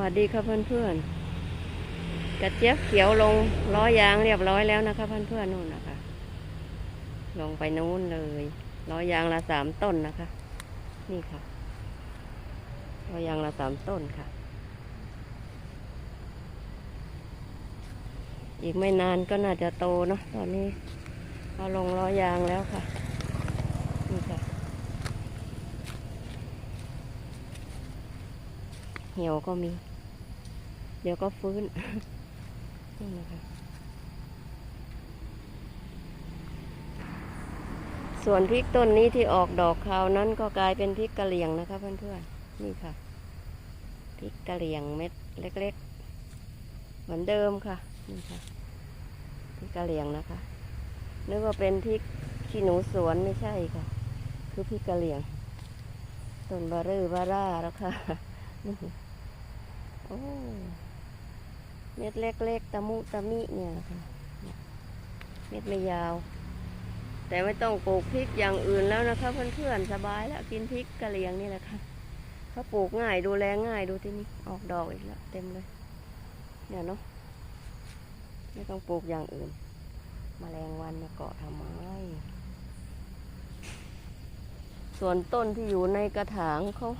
วัสดีครับเพื่อนๆกระเจี๊ยบเขียวลงล้อยางเรียบร้อยแล้วนะคะเพื่อนๆนู่นนะคะ ลงไปนู้นเลยล้อยางละสามต้นนะคะ นี่ค่ะล้อยางละสามต้นค่ะ อีกไม่นานก็น่าจะโตเนาะตอนนี้เอาลงล้อยางแล้วค่ะ นี่ค่ะ เหี่ยวก็มี เดี๋ยวก็ฟื้นนี่นะคะส่วนพริกต้นนี้ที่ออกดอกคราวนั้นก็กลายเป็นพริกกะเหรี่ยงนะคะเพื่อนๆนี่ค่ะพริกกะเหรี่ยงเม็ดเล็ก ๆ เหมือนเดิมค่ะนี่ค่ะพริกกะเหรี่ยงนะคะนึกว่าเป็นพริกขี้หนูสวนไม่ใช่ค่ะ คือพริกกะเหรี่ยงต้นบารือบาร่าแล้วค่ะนี่ โอ้เม็ดเล็กๆตะมุตะมิเนี่ยค่ะเม็ดไม่ยาว แต่ไม่ต้องปลูกพริกอย่างอื่นแล้วนะคะเพื่อนๆสบายแล้วกินพริกกะเหรี่ยงนี่แหละค่ะเขาปลูกง่ายดูแลง่ายดูที่นี่ออกดอกอีกแล้วเต็มเลย เนี่ยเนาะไม่ต้องปลูกอย่างอื่นแมลงวันมาเกาะทำไม ส่วนต้นที่อยู่ในกระถางเขา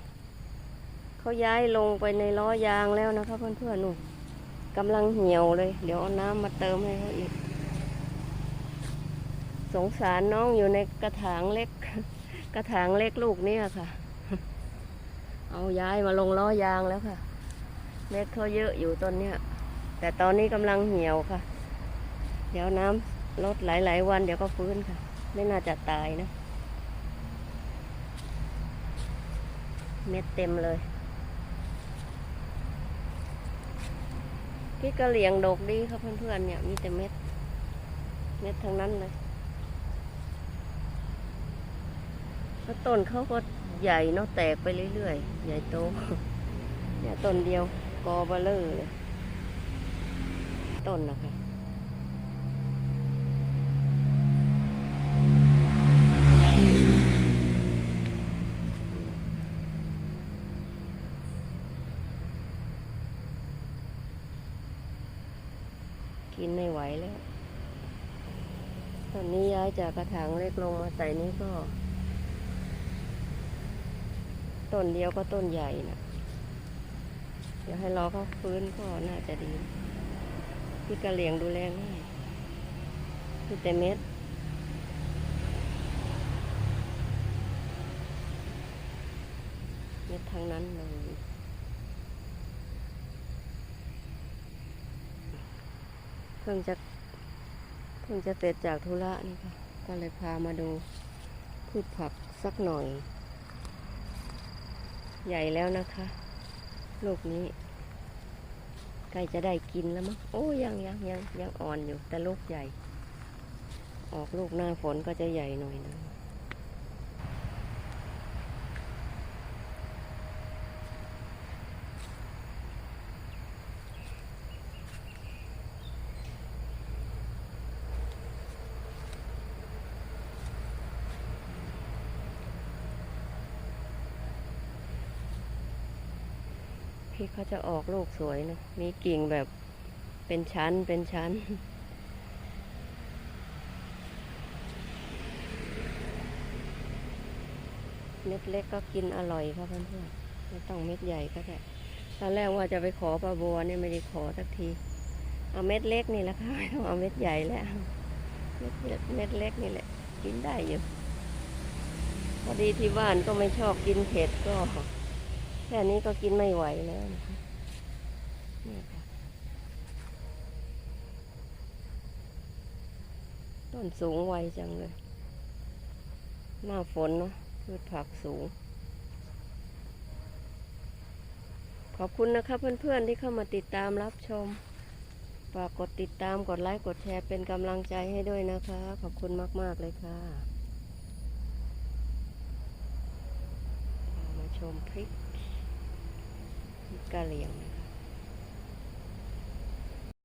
เขาย้ายลงไปในล้อยางแล้วนะคะเพื่อนๆนู่นกำลังเหี่ยวเลย เดี๋ยวเอาน้ำมาเติมให้เขาอีก สงสารน้องอยู่ในกระถางเล็ก กระถางเล็กลูกเนี่ยค่ะ เอาย้ายมาลงล้อยางแล้วค่ะ เม็ดเขาเยอะอยู่ต้นเนี้ยแต่ตอนนี้กำลังเหี่ยวค่ะ เดี๋ยวน้ำลดหลาย ๆ วันเดี๋ยวก็ฟื้นค่ะ ไม่น่าจะตายนะ เม็ดเต็มเลย พี่กระเหลียงดกดีครับเพื่อนๆเนี่ยมีแต่เม็ด เม็ดทั้งนั้นเลยแล้วต้นเขาก็ใหญ่เนาะแตกไปเรื่อยๆ ใหญ่โตเนี่ยต้นเดียวกอเบลเลอร์เลยต้นนะคะ กินไม่ไหวแล้ว ตอนนี้ย้ายจากกระถางเล็กลงมาใส่นี้ก็ ต้นเดียวก็ต้นใหญ่นะเดี๋ยวให้รอเขาฟื้นก็น่าจะดี พี่กระเหลียงดูแลง่ายพี่แต่เม็ดเม็ดทั้งนั้นเลย เพิ่งจะเพิ่งจะเสร็จจากธุระนี่ค่ะ ก็เลยพามาดูพืชผักสักหน่อย ใหญ่แล้วนะคะลูกนี้ใกล้จะได้กินแล้วมั้งโอ้ยังยังยังยังอ่อนอยู่แต่ลูกใหญ่ ออกลูกหน้าฝนก็จะใหญ่หน่อยนะ พริกเขาจะออกลูกสวยนะ มีกิ่งแบบเป็นชั้นเป็นชั้น เม็ดเล็กก็กินอร่อยครับเพื่อนๆไม่ต้องเม็ดใหญ่ก็ได้ตอนแรกว่าจะไปขอปลาบัวเนี่ยไม่ได้ขอสักที เอาเม็ดเล็กนี่แหละค่ะไม่ต้องเอาเม็ดใหญ่แล้วเม็ดเล็กเม็ดเล็กนี่แหละ กินได้อยู่พอดีที่บ้านก็ไม่ชอบกินเผ็ดก็ แค่นี้ก็กินไม่ไหวแล้วนะคะนี่ค่ะต้นสูงไวจังเลย หน้าฝนเนาะพืชผักสูง ขอบคุณนะคะเพื่อนๆที่เข้ามาติดตามรับชม ฝากกดติดตามกดไลค์กดแชร์เป็นกำลังใจให้ด้วยนะคะ ขอบคุณมาก ๆ เลยค่ะ มาชมพริก พริ